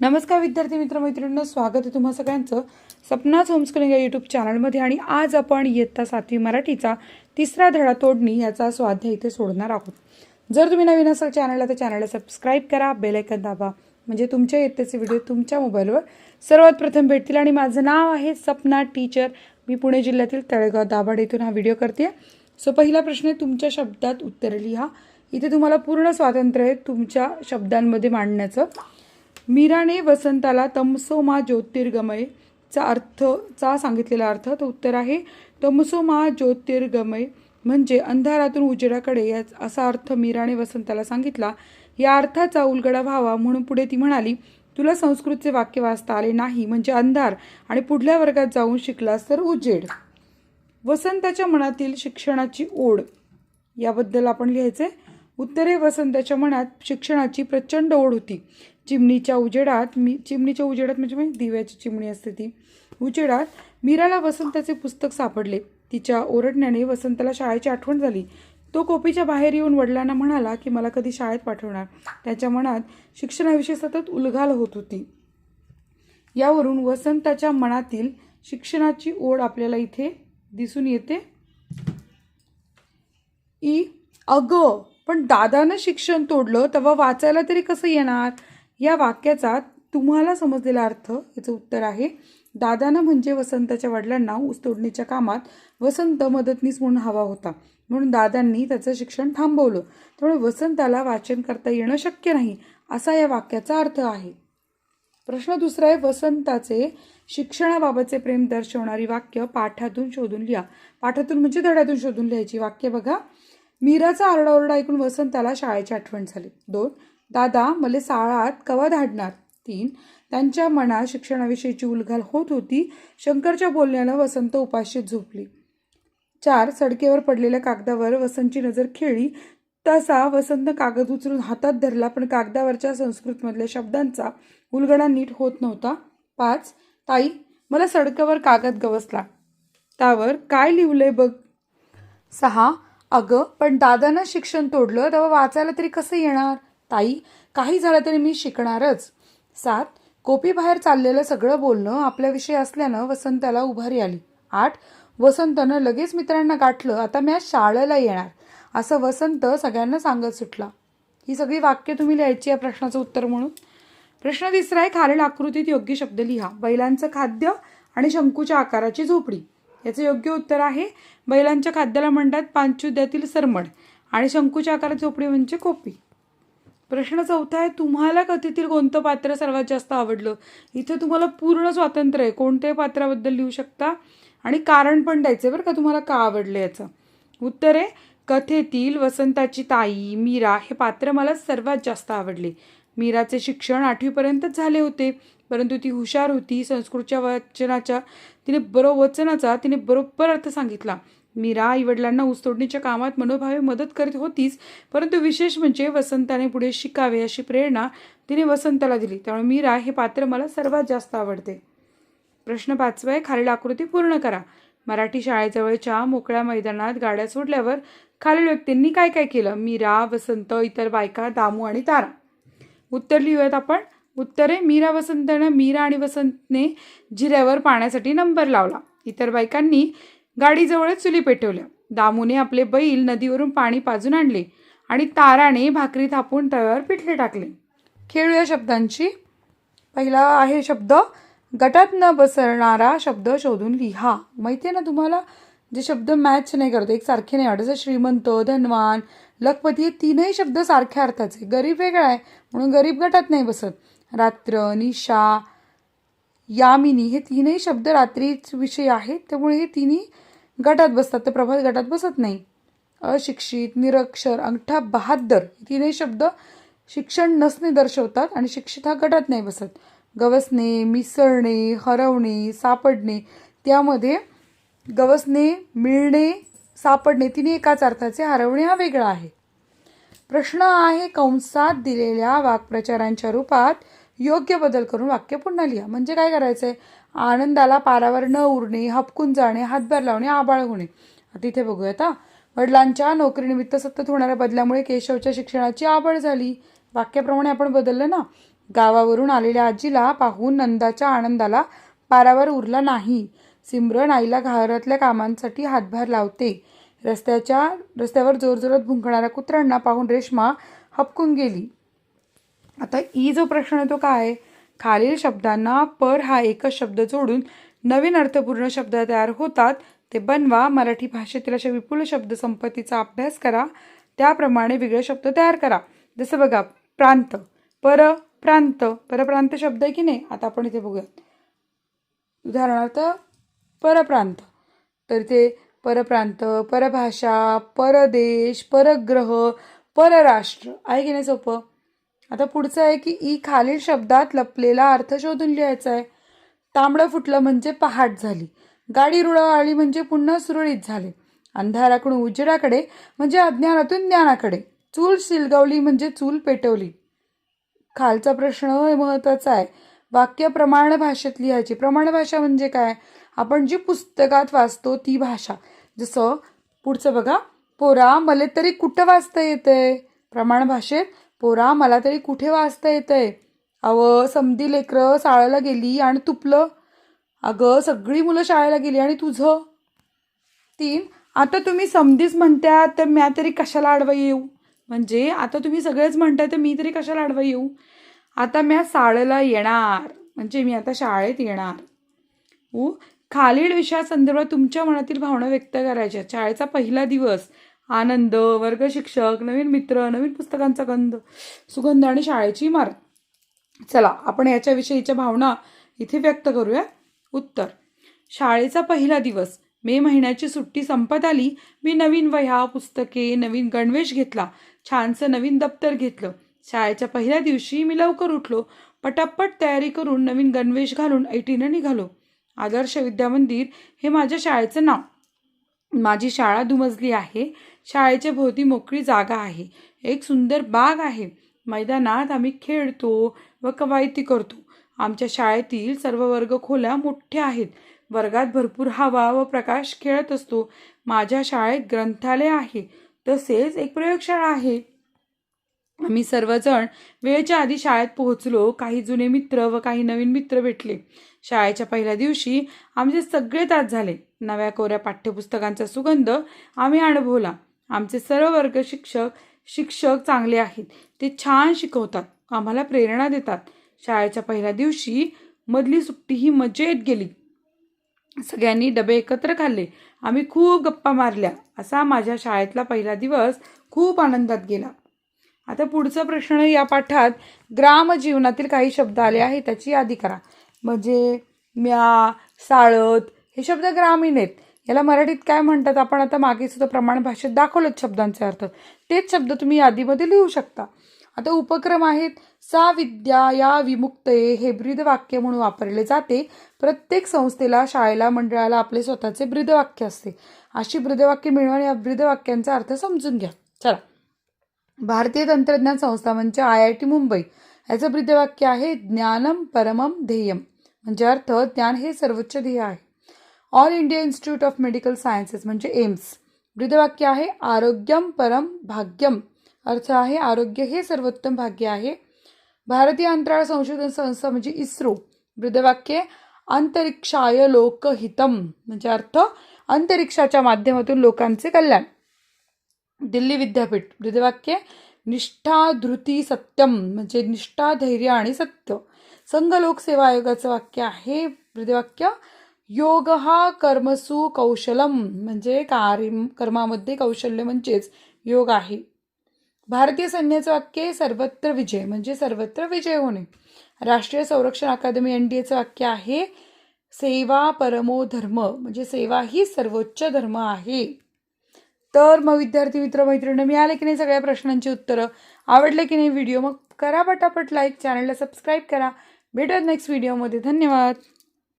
नमस्कार विद्यार्थी मित्रमैत्रिणींना स्वागत आहे तुम्हा सगळ्यांचं सपनाच होमस्कूलिंग या यूट्यूब चॅनलमध्ये आणि आज आपण इयत्ता सातवी मराठीचा तिसरा धडा तोडणी याचा स्वाध्याय इथे सोडणार आहोत. जर तुम्ही नवीन असाल चॅनलला तर चॅनलला सबस्क्राईब करा बेलायकन दाबा. म्हणजे तुमच्या इयत्तेचे व्हिडिओ तुमच्या मोबाईलवर सर्वात प्रथम भेटतील आणि माझं नाव आहे सपना टीचर मी पुणे जिल्ह्यातील तळेगाव दाभाड येथून हा व्हिडिओ करते सो पहिला प्रश्न आहे तुमच्या शब्दात उत्तर लिहा. इथे तुम्हाला पूर्ण स्वातंत्र्य आहे तुमच्या शब्दांमध्ये मांडण्याचं. मीराने वसंताला तमसोमा ज्योतिर्गमय चा अर्थ चा सांगितलेला अर्थ तो उत्तर आहे तमसोमा ज्योतिर्गमय म्हणजे अंधारातून उजेडाकडे या असा अर्थ मीराने वसंताला सांगितला. या अर्थाचा उलगडा व्हावा म्हणून पुढे ती म्हणाली तुला संस्कृतचे वाक्य वाचता आले नाही म्हणजे अंधार आणि पुढल्या वर्गात जाऊन शिकलास तर उजेड. वसंताच्या मनातील शिक्षणाची ओढ याबद्दल आपण लिहायचे उत्तरे वसंताच्या मनात शिक्षणाची प्रचंड ओढ होती. चिमणीच्या उजेडात मी चिमणीच्या उजेडात म्हणजे माहिती दिव्याची चिमणी असते ती. उजेडात मीराला वसंताचे पुस्तक सापडले. तिच्या ओरडण्याने वसंताला शाळेची आठवण झाली. तो कोपीच्या बाहेर येऊन वडिलांना म्हणाला की मला कधी शाळेत पाठवणार. त्याच्या मनात शिक्षणाविषयी सतत उलघाल होत होती. यावरून वसंताच्या मनातील शिक्षणाची ओढ आपल्याला इथे दिसून येते. ई अगं पण दादानं शिक्षण तोडलं तेव्हा वाचायला तरी कसं येणार? या वाक्याचा तुम्हाला समजलेला अर्थ याचं उत्तर आहे दादानं म्हणजे वसंताच्या वडिलांना ऊस तोडणीच्या कामात वसंत मदतनीस म्हणून हवा होता. म्हणून दादांनी त्याचं शिक्षण थांबवलं. त्यामुळे वसंताला वाचन करता येणं शक्य नाही असा या वाक्याचा अर्थ आहे. प्रश्न दुसरा आहे वसंताचे शिक्षणाबाबतचे प्रेम दर्शवणारी वाक्य पाठातून शोधून लिहा. पाठातून म्हणजे धड्यातून शोधून लिहायची वाक्य बघा. मीराचा आरडाओरडा ऐकून वसंताला शाळेची आठवण झाली. दोन दादा मले शाळात कवा धाडणार? तीन. त्यांच्या मनात शिक्षणाविषयीची उलघाल होत होती शंकरच्या बोलण्यानं वसंत उपाशीत झोपली. चार. सडकेवर पडलेल्या कागदावर वसंतची नजर खेळली. तसा वसंत कागद उचलून हातात धरला पण कागदावरच्या संस्कृतमधल्या शब्दांचा उलगडा नीट होत नव्हता. पाच. ताई मला सडकावर कागद गवसला. त्यावर काय लिहिलंय बघ? सहा. अगं पण दादानं शिक्षण तोडलं तेव्हा वाचायला तरी कसं येणार? ताई काही झालं तरी मी शिकणारच. सात कोपी बाहेर चाललेलं सगळं बोलणं आपल्याविषयी असल्यानं वसंताला उभारी आली. आठ वसंतनं लगेच मित्रांना गाठलं आता मी आज शाळेला येणार असं वसंत सगळ्यांना सांगत सुटला. ही सगळी वाक्य तुम्ही लिहायची या प्रश्नाचं उत्तर म्हणून? प्रश्न तिसरा आहे खालील आकृतीत योग्य शब्द लिहा. बैलांचं खाद्य आणि शंकूच्या आकाराची झोपडी. याचं योग्य उत्तर आहे बैलांच्या खाद्याला म्हणतात पांचुद्यातील सरमड आणि शंकूच्या आकाराची झोपडी म्हणजे कोपी. प्रश्न चौथा आहे तुम्हाला कथेतील कोणतं पात्र सर्वात जास्त आवडलं? इथे तुम्हाला पूर्ण स्वातंत्र्य आहे. कोणत्याही पात्राबद्दल लिहू शकता. आणि कारण पण द्यायचं बरं का तुम्हाला का आवडलं याचं. उत्तर आहे कथेतील वसंताची ताई मीरा हे पात्र मला सर्वात जास्त आवडले. मीराचे शिक्षण आठवीपर्यंतच झाले होते. परंतु ती हुशार होती संस्कृतच्या वचनाच्या तिने बरो वचनाचा तिने बरोबर अर्थ सांगितला. मीरा आईवडिलांना ऊसतोडणीच्या कामात मनोभावे मदत करत होतीच परंतु विशेष म्हणजे वसंताने पुढे शिकावे अशी प्रेरणा तिने वसंताला दिली. त्यामुळे मीरा हे पात्र मला सर्वात जास्त आवडते. प्रश्न पाचवा आहे खालील आकृती पूर्ण करा. मराठी शाळेजवळच्या मोकळ्या मैदानात गाड्या सोडल्यावर खालील व्यक्तींनी काय काय केलं? मीरा वसंत इतर बायका दामू आणि तारा. उत्तर लिहूयात आपण. उत्तरे मीरा वसंतनं मीरा आणि वसंतने जिऱ्यावर पाण्यासाठी नंबर लावला. इतर बायकांनी गाडीजवळच चुली पेटवल्या. दामूने आपले बैल नदीवरून पाणी पाजून आणले आणि ताराने भाकरी थापून तव्यावर पिठले टाकले. खेळूया शब्दांची. पहिला आहे शब्द गटात न बसणारा शब्द शोधून लिहा. माहिती आहे ना तुम्हाला? जे शब्द मॅच नाही करत एक सारखे नाही वाटत. जसं श्रीमंत धनवान लखपती हे तीनही शब्द सारख्या अर्थाचे. गरीब वेगळा आहे म्हणून गरीब गटात नाही बसत. रात्र निशा यामिनी हे तीनही शब्द रात्रीच विषय आहेत. त्यामुळे हे तिन्ही गटात बसतात तर प्रभात गटात बसत नाही. अशिक्षित निरक्षर अंगठा बहादर तीनही शब्द शिक्षण नसणे दर्शवतात आणि शिक्षित हा गटात नाही बसत. गवसणे मिसळणे हरवणे सापडणे त्यामध्ये गवसणे मिळणे सापडणे तिने एकाच अर्थाचे हरवणे हा वेगळा आहे. प्रश्न आहे कंसात दिलेल्या वाक्प्रचारांच्या रूपात योग्य बदल करून वाक्य पुन्हा लिहा. म्हणजे काय करायचं आहे आनंदाला पारावर न उरणे हपकून जाणे हातभार लावणे आबाळ होणे. तिथे बघूयात बघूया आता वडिलांच्या नोकरीनिमित्त सतत होणाऱ्या बदलामुळे केशवच्या शिक्षणाची आवड झाली. वाक्याप्रमाणे आपण बदललं ना? गावावरून आलेल्या आजीला पाहून नंदाच्या आनंदाला पारावर उरला नाही. सिमरन आईला घरातल्या कामांसाठी हातभार लावते. रस्त्याच्या रस्त्यावर जोरजोरात भुंकणाऱ्या कुत्र्यांना पाहून रेश्मा हपकून गेली. आता ई जो प्रश्न आहे तो काय खालील शब्दांना पर हा एकच शब्द जोडून नवीन अर्थपूर्ण शब्द तयार होतात ते बनवा. मराठी भाषेतील अशा विपुल शब्द संपत्तीचा अभ्यास करा. त्याप्रमाणे वेगळे शब्द तयार करा. जसं बघा प्रांत. पर प्रांत. परप्रांत शब्द आहे की नाही? आता आपण इथे बघूयात. उदाहरणार्थ परप्रांत. तर ते परप्रांत परभाषा परदेश परग्रह परराष्ट्र. आहे की नाही सोपं? आता पुढचं आहे की ई खालील शब्दात लपलेला अर्थ शोधून लिहायचा आहे. तांबडं फुटलं म्हणजे पहाट झाली. गाडी रुळावली म्हणजे पुन्हा सुरळीत झाले. अंधाराकडून उजेडाकडे म्हणजे अज्ञानातून ज्ञानाकडे. चूल शिलगवली म्हणजे चूल पेटवली. खालचा प्रश्न महत्त्वाचा आहे. वाक्य प्रमाण भाषेत लिहायची. प्रमाण भाषा म्हणजे काय? आपण जी पुस्तकात वाचतो ती भाषा. जसं पुढचं बघा. पोरा मला तरी कुठं वाचता येते प्रमाण भाषेत पोरा मला तरी कुठे वाचता येतंय? अव समधी लेकरं शाळेला गेली आणि तुपलं. अगं सगळी मुलं शाळेला गेली आणि तुझं? तीन आता तुम्ही समधीच म्हणत्या तर म्या तरी कशाला आडवा येऊ? म्हणजे आता तुम्ही सगळेच म्हणताय तर मी तरी कशाला आडवा येऊ? आता म्या शाळेला येणार. म्हणजे मी आता शाळेत येणार. उ खालील विषयासंदर्भात तुमच्या मनातील भावना व्यक्त करायच्या. शाळेचा पहिला दिवस. आनंद वर्ग शिक्षक नवीन मित्र नवीन पुस्तकांचा गंध सुगंध आणि शाळेची इमारत चला आपण याच्याविषयीच्या भावना इथे व्यक्त करूया. उत्तर. शाळेचा पहिला दिवस. मे महिन्याची सुट्टी संपत आली. मी नवीन वह्या पुस्तके नवीन गणवेश घेतला. छानसं नवीन दप्तर घेतलं. शाळेच्या पहिल्या दिवशी मी लवकर उठलो. पटापट तयारी करून नवीन गणवेश घालून ऐटीनं निघालो. आदर्श विद्यामंदिर हे माझ्या शाळेचं नाव. माझी शाळा दुमजली आहे. शाळेच्या भोवती मोकळी जागा आहे. एक सुंदर बाग आहे. मैदानात आम्ही खेळतो व कवायती करतो. आमच्या शाळेतील सर्व वर्ग खोल्या मोठ्या आहेत. वर्गात भरपूर हवा व प्रकाश खेळत असतो. माझ्या शाळेत ग्रंथालय आहे. तसेच एक प्रयोगशाळा आहे. आम्ही सर्वजण वेळेच्या आधी शाळेत पोहोचलो. काही जुने मित्र व काही नवीन मित्र भेटले. शाळेच्या पहिल्या दिवशी आमचे सगळे तास झाले. नव्या कोऱ्या पाठ्यपुस्तकांचा सुगंध आम्ही अनुभवला. आमचे सर्व वर्ग शिक्षक शिक्षक चांगले आहेत. ते छान शिकवतात. आम्हाला प्रेरणा देतात. शाळेच्या पहिल्या दिवशी मधली सुट्टी ही मजेत गेली. सगळ्यांनी डबे एकत्र खाल्ले. आम्ही खूप गप्पा मारल्या. असा माझ्या शाळेतला पहिला दिवस खूप आनंदात गेला. आता पुढचा प्रश्न या पाठात ग्राम जीवनातील काही शब्द आले आहेत त्याची यादी करा. म्हणजे म्या साळत हे शब्द ग्रामीण आहेत. याला मराठीत काय म्हणतात? आपण आता मागे सुद्धा प्रमाण भाषेत दाखवलेत शब्दांचे अर्थ. तेच शब्द तुम्ही यादीमध्ये लिहू शकता. आता उपक्रम आहेत सा विद्या या विमुक्तये हे ब्रीदवाक्य म्हणून वापरले जाते. प्रत्येक संस्थेला शाळेला मंडळाला आपले स्वतःचे ब्रीदवाक्य असते. अशी ब्रीदवाक्य मिळवून या ब्रीदवाक्यांचा अर्थ समजून घ्या. चला. भारतीय तंत्रज्ञान संस्था म्हणजे आय आय टी मुंबई. याचं ब्रीदवाक्य आहे ज्ञानम परमम ध्येयम. म्हणजे अर्थ ज्ञान हे सर्वोच्च ध्येय आहे. All India Institute of Medical Sciences म्हणजे एम्स ब्रीदवाक्य आहे आरोग्यम परम भाग्यम. अर्थ आहे आरोग्य हे सर्वोत्तम भाग्य आहे. भारतीय अंतराळ संशोधन संस्था म्हणजे इस्रो. ब्रीदवाक्य अंतरिक्षाय लोकहितम. म्हणजे अर्थ अंतरिक्षाच्या माध्यमातून लोकांचे कल्याण. दिल्ली विद्यापीठ. ब्रीदवाक्य निष्ठा धृती सत्यम. म्हणजे निष्ठा धैर्य आणि सत्य. संघ लोकसेवा आयोगाचं वाक्य आहे ब्रीदवाक्य योग हा कर्मसु कौशलम म्हणजे कार्य कर्मामध्ये कौशल्य म्हणजेच योग आहे. भारतीय सैन्याचं वाक्य सर्वत्र विजय म्हणजे सर्वत्र विजय होणे. राष्ट्रीय संरक्षण अकादमी एन डी एचं वाक्य आहे सेवा परमो धर्म म्हणजे सेवा ही सर्वोच्च धर्म आहे. तर मग विद्यार्थी मित्र मैत्रिणी मिळाले की नाही सगळ्या प्रश्नांची उत्तरं. आवडले की नाही व्हिडिओ मग करा पटापट लाईक चॅनलला सबस्क्राईब करा. भेटत नेक्स्ट व्हिडिओमध्ये धन्यवाद.